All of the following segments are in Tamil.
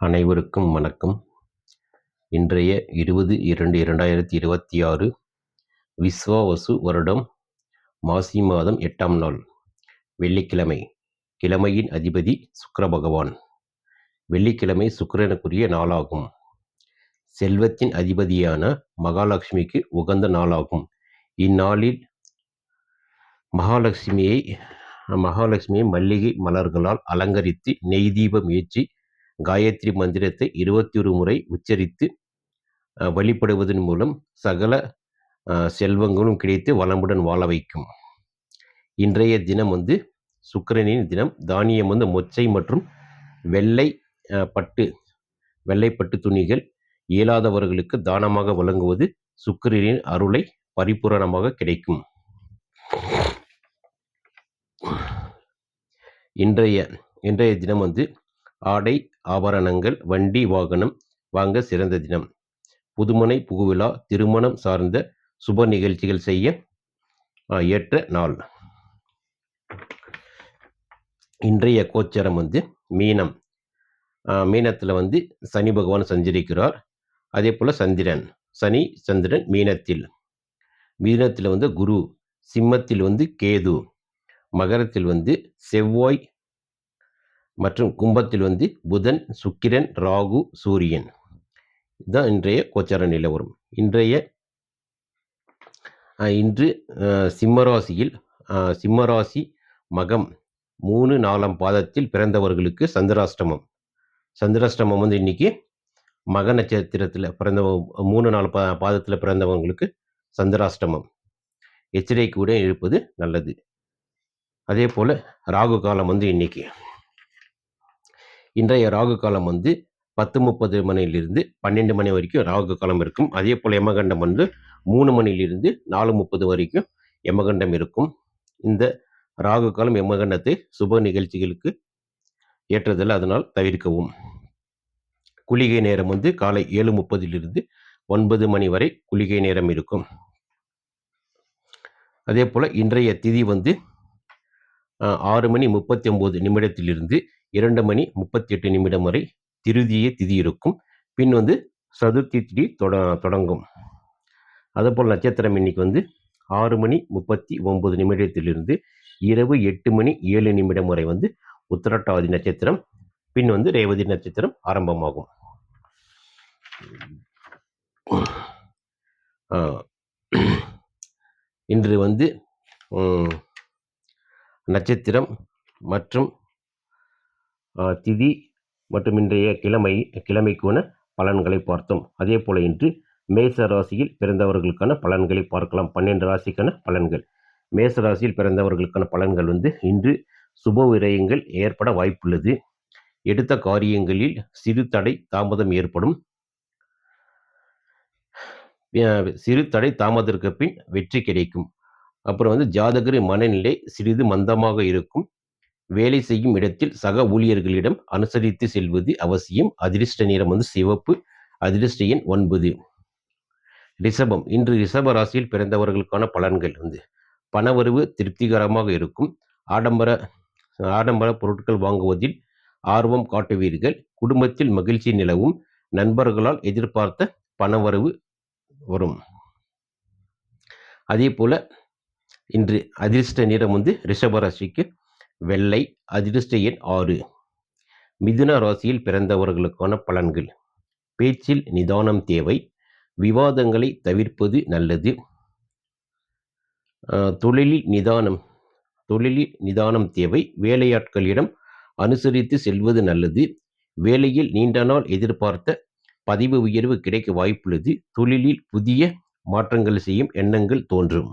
அனைவருக்கும் வணக்கம். இன்றைய இருபது இரண்டு இரண்டாயிரத்தி இருபத்தி ஆறு விஸ்வாவசு வருடம் மாசி மாதம் எட்டாம் நாள். வெள்ளிக்கிழமை கிழமையின் அதிபதி சுக்கர பகவான். வெள்ளிக்கிழமை சுக்கரனுக்குரிய நாளாகும். செல்வத்தின் அதிபதியான மகாலட்சுமிக்கு உகந்த நாளாகும். இந்நாளில் மகாலட்சுமியை மகாலட்சுமியை மல்லிகை மலர்களால் அலங்கரித்து நெய் தீபம் ஏற்றி காயத்ரி மந்திரத்தை இருபத்தி ஒரு முறை உச்சரித்து வழிபடுவதன் மூலம் சகல செல்வங்களும் கிடைத்து வளமுடன் வாழ வைக்கும். இன்றைய தினம் வந்து சுக்கிரனின் தினம். தானியம் வந்து மொச்சை மற்றும் வெள்ளை பட்டு வெள்ளை பட்டு துணிகள் இயலாதவர்களுக்கு தானமாக வழங்குவது சுக்கிரனின் அருளை பரிபூரணமாக கிடைக்கும். இன்றைய இன்றைய தினம் வந்து ஆடை ஆபரணங்கள் வண்டி வாகனம் வாங்க சிறந்த தினம். புதுமனை புகுவிழா திருமணம் சார்ந்த சுப நிகழ்ச்சிகள் செய்ய ஏற்ற நாள். இன்றைய கோச்சரம் வந்து மீனம். மீனத்தில் வந்து சனி பகவான் சஞ்சரிக்கிறார். அதே போல் சந்திரன். சனி சந்திரன் மீனத்தில். மீனத்தில் வந்து குரு. சிம்மத்தில் வந்து கேது. மகரத்தில் வந்து செவ்வாய் மற்றும் கும்பத்தில் வந்து புதன் சுக்கிரன் ராகு சூரியன். இதுதான் இன்றைய கோச்சார நிலவரம் இன்றைய இன்று சிம்மராசியில் சிம்மராசி மகம் மூணு நாலாம் பாதத்தில் பிறந்தவர்களுக்கு சந்திராஷ்டமம். சந்திராஷ்டமம் வந்து இன்னைக்கு மக நட்சத்திரத்தில் பிறந்த மூணு நாலு பா பாதத்தில் பிறந்தவங்களுக்கு சந்திராஷ்டமம். எச்சரிக்கையுடன் இருப்பது நல்லது. அதே போல் ராகு காலம் வந்து இன்னைக்கு இன்றைய ராகு காலம் வந்து பத்து முப்பது மணியிலிருந்து பன்னெண்டு மணி வரைக்கும் ராகு காலம் இருக்கும். அதே போல் யமகண்டம் வந்து மூணு மணியிலிருந்து நாலு முப்பது வரைக்கும் யமகண்டம் இருக்கும். இந்த ராகு காலம் யமகண்டத்தை சுப நிகழ்ச்சிகளுக்கு ஏற்றதில்லை. அதனால் தவிர்க்கவும். குளிகை நேரம் வந்து காலை ஏழு முப்பதிலிருந்து ஒன்பது மணி வரை குளிகை நேரம் இருக்கும். அதே போல் இன்றைய திதி வந்து ஆறு மணி முப்பத்தி ஒம்பது நிமிடத்திலிருந்து இரண்டு மணி முப்பத்தி எட்டு நிமிடம் வரை திருதிய திதி இருக்கும். பின் வந்து சதுர்த்தி திதி தொட தொடங்கும். அதேபோல் நட்சத்திரம் இன்னைக்கு வந்து ஆறு மணி முப்பத்தி ஒன்பது நிமிடத்திலிருந்து இரவு எட்டு மணி ஏழு நிமிடம் வரை வந்து உத்திரட்டாதி நட்சத்திரம் பின் வந்து ரேவதி நட்சத்திரம் ஆரம்பமாகும். இன்று வந்து நட்சத்திரம் மற்றும் திதி மற்றும் இன்றைய கிழமை கிழமைக்கான பலன்களை பார்த்தோம். அதே போல இன்று மேச ராசியில் பிறந்தவர்களுக்கான பலன்களை பார்க்கலாம். பன்னெண்டு ராசிக்கான பலன்கள். மேச ராசியில் பிறந்தவர்களுக்கான பலன்கள் வந்து இன்று சுப விரயங்கள் ஏற்பட வாய்ப்புள்ளது. எடுத்த காரியங்களில் சிறு தடை தாமதம் ஏற்படும். சிறு தடை தாமதத்திற்கு பின் வெற்றி கிடைக்கும். அப்புறம் வந்து ஜாதகரின் மனநிலை சிறிது மந்தமாக இருக்கும். வேலை செய்யும் இடத்தில் சக ஊழியர்களிடம் அனுசரித்து செல்வது அவசியம். அதிர்ஷ்ட நிறம் வந்து சிவப்பு அதிர்ஷ்ட எண் ஒன்பது. ரிஷபம். இன்று ரிஷப ராசியில் பிறந்தவர்களுக்கான பலன்கள் வந்து பணவரவு திருப்திகரமாக இருக்கும். ஆடம்பர ஆடம்பர பொருட்கள் வாங்குவதில் ஆர்வம் காட்டுவீர்கள். குடும்பத்தில் மகிழ்ச்சி நிலவும். நண்பர்களால் எதிர்பார்த்த பணவரவு வரும். அதே போல இன்று அதிர்ஷ்ட நிறம் வந்து ரிஷபராசிக்கு வெள்ளை அதிர்ஷ்ட எண் ஆறு. மிதுன ராசியில் பிறந்தவர்களுக்கான பலன்கள். பேச்சில் நிதானம் தேவை. விவாதங்களை தவிர்ப்பது நல்லது. தொழிலில் நிதானம். தொழிலில் நிதானம் தேவை. வேலையாட்களிடம் அனுசரித்து செல்வது நல்லது. வேலையில் நீண்ட நாள் எதிர்பார்த்த பதிவு உயர்வு கிடைக்க வாய்ப்புள்ளது. தொழிலில் புதிய மாற்றங்கள் செய்யும் எண்ணங்கள் தோன்றும்.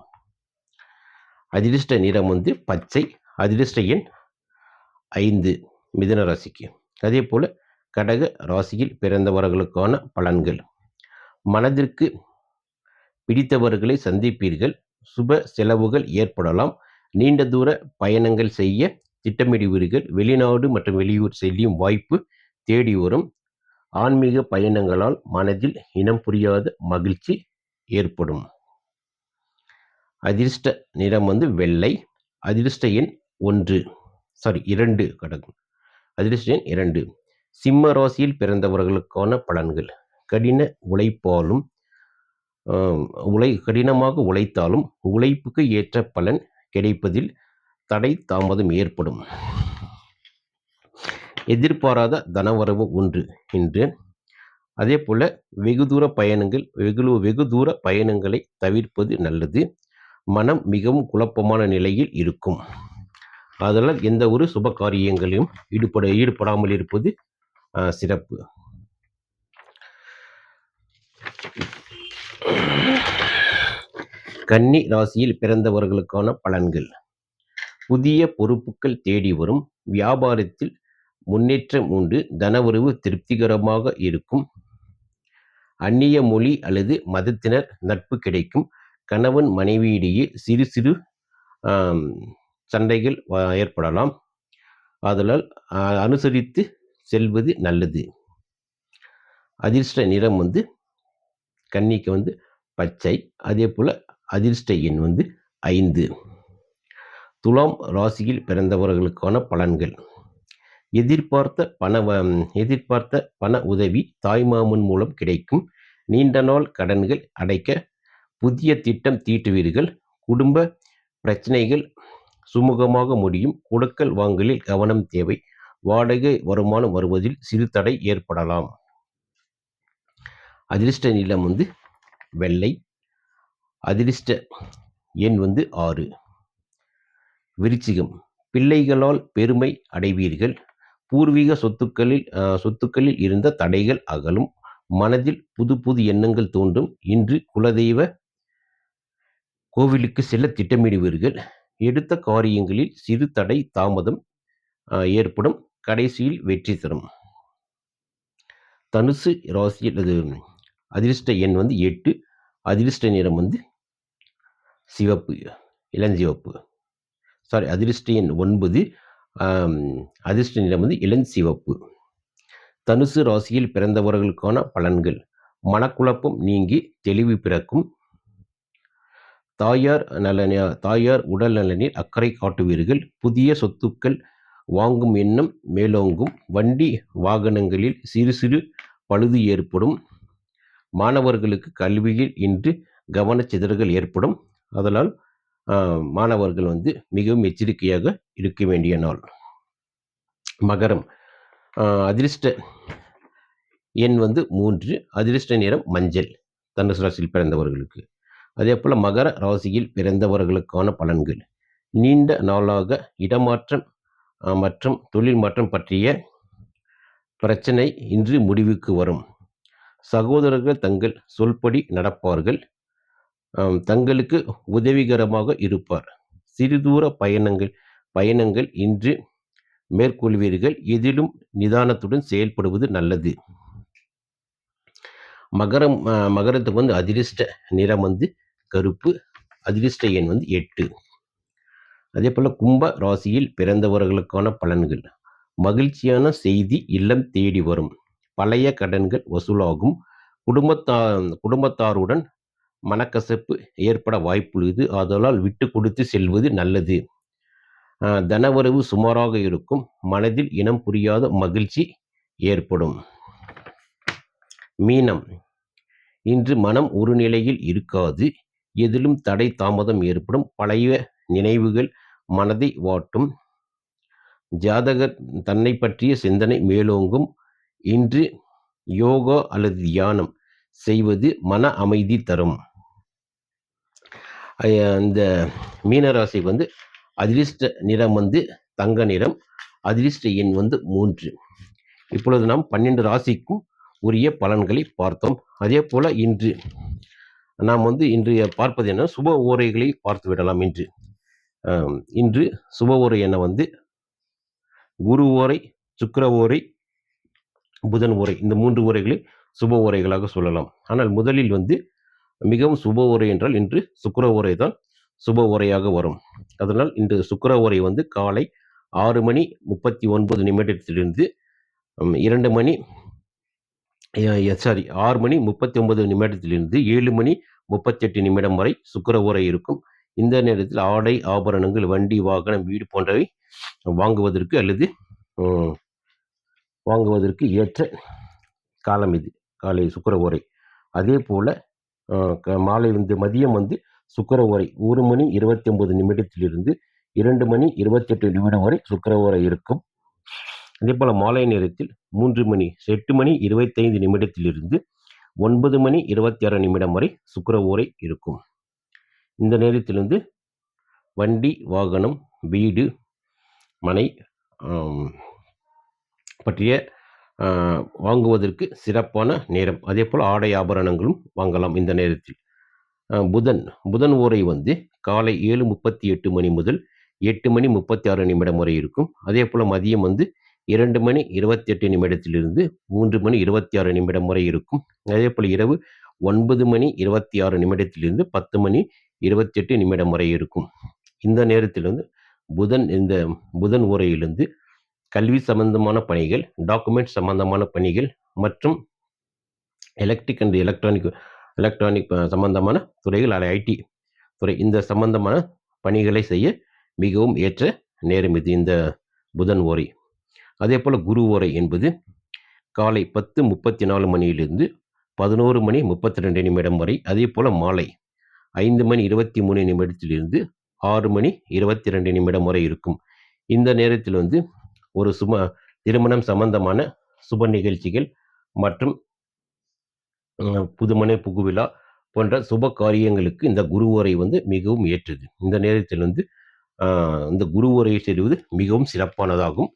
அதிர்ஷ்ட நிறம் வந்து பச்சை. அதிர்ஷ்ட எண் ஐந்து மிதன ராசிக்கு. அதே போல் கடக ராசியில் பிறந்தவர்களுக்கான பலன்கள். மனதிற்கு பிடித்தவர்களை சந்திப்பீர்கள். சுப செலவுகள் ஏற்படலாம். நீண்ட தூர பயணங்கள் செய்ய திட்டமிடுவீர்கள். வெளிநாடு மற்றும் வெளியூர் செல்லும் வாய்ப்பு தேடி வரும். ஆன்மீக பயணங்களால் மனதில் இனம் புரியாத மகிழ்ச்சி ஏற்படும். அதிர்ஷ்ட நிறம் வந்து வெள்ளை. அதிர்ஷ்ட எண் ஒன்று சாரி இரண்டு கடகம் அதிர்ஷ்ட இரண்டு. சிம்ம ராசியில் பிறந்தவர்களுக்கான பலன்கள். கடின உழைப்பாலும் உழை கடினமாக உழைத்தாலும் உழைப்புக்கு ஏற்ற பலன் கிடைப்பதில் தடை தாமதம் ஏற்படும். எதிர்பாராத தனவரவு ஒன்று என்று அதே போல் வெகு தூர பயணங்கள் வெகு வெகு தூர பயணங்களை தவிர்ப்பது நல்லது. மனம் மிகவும் குழப்பமான நிலையில் இருக்கும். அதனால் எந்த ஒரு சுப காரியங்களையும் ஈடுபட ஈடுபடாமல் இருப்பது சிறப்பு. கன்னி ராசியில் பிறந்தவர்களுக்கான பலன்கள். புதிய பொறுப்புகள் தேடி வரும். வியாபாரத்தில் முன்னேற்றம் உண்டு. தனவரவு திருப்திகரமாக இருக்கும். அந்நிய மொழி அல்லது மதத்தினர் நட்பு கிடைக்கும். கணவன் மனைவியிடையே சிறு சிறு சண்டைகள் வ- ஏற்படலாம். ஆதலால் அனுசரித்து செல்வது நல்லது. அதிர்ஷ்ட நிறம் வந்து கன்னிக்கு வந்து பச்சை அதே போல் அதிர்ஷ்ட எண் வந்து ஐந்து. துலாம் ராசியில் பிறந்தவர்களுக்கான பலன்கள். எதிர்பார்த்த பண வ- எதிர்பார்த்த பண உதவி தாய்மாமன் மூலம் கிடைக்கும். நீண்ட நாள் கடன்கள் அடைக்க புதிய திட்டம் தீட்டுவீர்கள். குடும்ப பிரச்சனைகள் சுமூகமாக முடியும். கொடுக்கல் வாங்கலில் கவனம் தேவை. வாடகை வருமானம் வருவதில் சிறு தடை ஏற்படலாம். அதிர்ஷ்ட நிலம் வந்து வெள்ளை. அதிர்ஷ்ட எண் வந்து ஆறு. விருச்சிகம். பிள்ளைகளால் பெருமை அடைவீர்கள். பூர்வீக சொத்துக்களில் சொத்துக்களில் இருந்த தடைகள் அகலும். மனதில் புது புது எண்ணங்கள் தோன்றும். இன்று குலதெய்வ கோவிலுக்கு செல்ல திட்டமிடுவீர்கள். எடுத்த காரியங்களில் சிறு தடை தாமதம் ஏற்படும். கடைசியில் வெற்றி தரும். தனுசு ராசியில் அது அதிர்ஷ்ட எண் வந்து எட்டு. அதிர்ஷ்ட நிறம் வந்து சிவப்பு இளஞ்சிவப்பு சாரி அதிர்ஷ்ட எண் ஒன்பது. அதிர்ஷ்ட நிறம் வந்து இளஞ்சிவப்பு தனுசு ராசியில் பிறந்தவர்களுக்கான பலன்கள். மனக்குழப்பம் நீங்கி தெளிவு பிறக்கும். தாயார் நலன தாயார் உடல் நலனில் அக்கறை காட்டுவீர்கள். புதிய சொத்துக்கள் வாங்கும் எண்ணம் மேலோங்கும். வண்டி வாகனங்களில் சிறு சிறு பழுது ஏற்படும். மாணவர்களுக்கு கல்வியில் இன்று கவனச்சிதறல்கள் ஏற்படும். அதனால் மாணவர்கள் வந்து மிகவும் எச்சரிக்கையாக இருக்க வேண்டிய நாள். மகரம். அதிர்ஷ்ட எண் வந்து மூன்று. அதிர்ஷ்ட நிறம் மஞ்சள். தனுசு ராசியில் பிறந்தவர்களுக்கு. அதே போல் மகர ராசியில் பிறந்தவர்களுக்கான பலன்கள். நீண்ட நாளாக இடமாற்றம் மற்றும் தொழில் மாற்றம் பற்றிய பிரச்சனை இன்று முடிவுக்கு வரும். சகோதரர்கள் தங்கள் சொல்படி நடப்பார்கள். தங்களுக்கு உதவிகரமாக இருப்பார். சிறுதூர பயணங்கள் பயணங்கள் இன்று மேற்கொள்வீர்கள். எதிலும் நிதானத்துடன் செயல்படுவது நல்லது. மகரம் மகரத்துக்கு வந்து அதிர்ஷ்ட நிறம் வந்து கருப்பு அதிர்ஷ்ட எண் வந்து எட்டு. அதே போல் கும்ப ராசியில் பிறந்தவர்களுக்கான பலன்கள். மகிழ்ச்சியான செய்தி இல்லம் தேடி வரும். பழைய கடன்கள் வசூலாகும். குடும்பத்தா குடும்பத்தாருடன் மனக்கசப்பு ஏற்பட வாய்ப்புள்ளது. ஆதலால் விட்டு கொடுத்து செல்வது நல்லது. தனவரவு சுமாராக இருக்கும். மனதில் இனம் புரியாத மகிழ்ச்சி ஏற்படும். மீனம். இன்று மனம் ஒரு நிலையில் இருக்காது. எதிலும் தடை தாமதம் ஏற்படும். பழைய நினைவுகள் மனதை வாட்டும். ஜாதகர் தன்னை பற்றிய சிந்தனை மேலோங்கும். இன்று யோகா அல்லது தியானம் செய்வது மன அமைதி தரும். அஹ் இந்த மீனராசிக்கு வந்து அதிர்ஷ்ட நிறம் வந்து தங்க நிறம். அதிர்ஷ்ட எண் வந்து மூன்று. இப்பொழுது நாம் பன்னெண்டு ராசிக்கும் உரிய பலன்களை பார்த்தோம். அதே போல இன்று நாம் வந்து இன்று பார்ப்பது என்ன? சுப ஓரைகளை பார்த்து விடலாம் இன்று. இன்று சுப ஓரை என்ன வந்து? குரு ஓரை சுக்கர ஓரை புதன் ஓரை இந்த மூன்று ஓரைகளை சுப ஓரைகளாக சொல்லலாம். ஆனால் முதலில் வந்து மிகவும் சுப ஓரை என்றால் இன்று சுக்கர ஓரை தான் சுப ஓரையாக வரும். அதனால் இன்று சுக்கர ஓரை வந்து காலை ஆறு மணி முப்பத்தி ஒன்பது நிமிடத்திலிருந்து இரண்டு மணி சாரி ஆறு மணி முப்பத்தி ஒன்பது நிமிடத்திலிருந்து ஏழு மணி முப்பத்தெட்டு நிமிடம் வரை சுக்கர உரை இருக்கும். இந்த நேரத்தில் ஆடை ஆபரணங்கள் வண்டி வாகனம் வீடு போன்றவை வாங்குவதற்கு அல்லது வாங்குவதற்கு ஏற்ற காலம் இது காலை சுக்கர உரை அதே போல் மாலை வந்து மதியம் வந்து சுக்கர உரை ஒரு மணி இருபத்தி ஒன்பது நிமிடத்திலிருந்து இரண்டு மணி இருபத்தெட்டு நிமிடம் வரை சுக்கர உரை இருக்கும். அதே போல் மாலை நேரத்தில் மூன்று மணி எட்டு மணி இருபத்தைந்து நிமிடத்திலிருந்து ஒன்பது மணி இருபத்தி ஆறு நிமிடம் வரை சுக்கர ஓரை இருக்கும். இந்த நேரத்திலிருந்து வண்டி வாகனம் வீடு மனை பற்றிய வாங்குவதற்கு சிறப்பான நேரம். அதே போல் ஆடை ஆபரணங்களும் வாங்கலாம் இந்த நேரத்தில். புதன் புதன் ஓரை வந்து காலை ஏழு முப்பத்தி எட்டு மணி முதல் எட்டு மணி முப்பத்தி ஆறு நிமிடம் வரை இருக்கும். அதே போல் மதியம் வந்து இரண்டு மணி இருபத்தி எட்டு நிமிடத்திலிருந்து மூன்று மணி இருபத்தி ஆறு நிமிடம் வரை இருக்கும். அதே போல் இரவு ஒன்பது மணி இருபத்தி ஆறு நிமிடத்திலிருந்து பத்து மணி இருபத்தெட்டு நிமிடம் வரை இருக்கும். இந்த நேரத்தில் வந்து புதன் இந்த புதன் உரையிலிருந்து கல்வி சம்பந்தமான பணிகள் டாக்குமெண்ட் சம்பந்தமான பணிகள் மற்றும் எலக்ட்ரிக் அண்ட் எலக்ட்ரானிக் எலக்ட்ரானிக் சம்பந்தமான துறைகள் அல்ல ஐடி துறை இந்த சம்பந்தமான பணிகளை செய்ய மிகவும் ஏற்ற நேரம் இது இந்த புதன் ஓரை. அதே போல் குரு ஓரை என்பது காலை பத்து முப்பத்தி நாலு மணியிலிருந்து பதினோரு மணி முப்பத்தி ரெண்டு நிமிடம் வரை அதே போல் மாலை ஐந்து மணி இருபத்தி மூணு நிமிடத்திலிருந்து ஆறு மணி இருபத்தி ரெண்டு நிமிடம் வரை இருக்கும். இந்த நேரத்தில் வந்து ஒரு சும திருமணம் சம்பந்தமான சுப நிகழ்ச்சிகள் மற்றும் புதுமனை புகுவிழா போன்ற சுப காரியங்களுக்கு இந்த குருவரை வந்து மிகவும் ஏற்றது. இந்த நேரத்தில் வந்து இந்த இந்த குருவரையை செய்வது மிகவும் சிறப்பானதாகும்.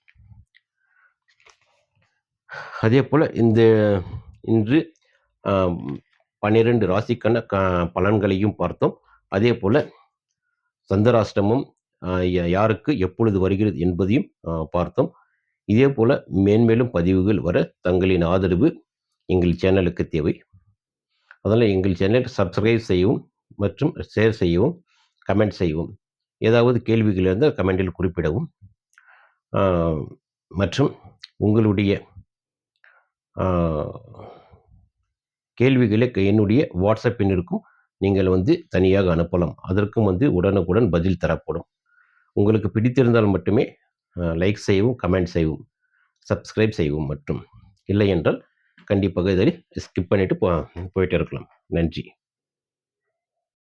அதே போல் இந்த இன்று பன்னிரெண்டு ராசிக்கான க பலன்களையும் பார்த்தோம். அதே போல் சந்திராஷ்டமம் யாருக்கு எப்பொழுது வருகிறது என்பதையும் பார்த்தோம். இதே போல் மேன்மேலும் பதிவுகள் வர தங்களின் ஆதரவு எங்கள் சேனலுக்கு தேவை. அதனால் எங்கள் சேனல் சப்ஸ்கிரைப் செய்யவும் மற்றும் ஷேர் செய்யவும் கமெண்ட் செய்யவும். ஏதாவது கேள்விகள் இருந்தால் கமெண்டில் குறிப்பிடவும். மற்றும் உங்களுடைய கேள்விகளை என்னுடைய வாட்ஸ்அப் எண்ணிற்கும் நீங்கள் வந்து தனியாக அனுப்பலாம். அதற்கும் வந்து உடனுக்குடன் பதில் தரப்படும். உங்களுக்கு பிடித்திருந்தால் மட்டுமே லைக் செய்யவும் கமெண்ட் செய்யவும் சப்ஸ்கிரைப் செய்யவும் மற்றும் இல்லை என்றால் கண்டிப்பாக இதை ஸ்கிப் பண்ணிவிட்டு போ போயிட்டு இருக்கலாம். நன்றி.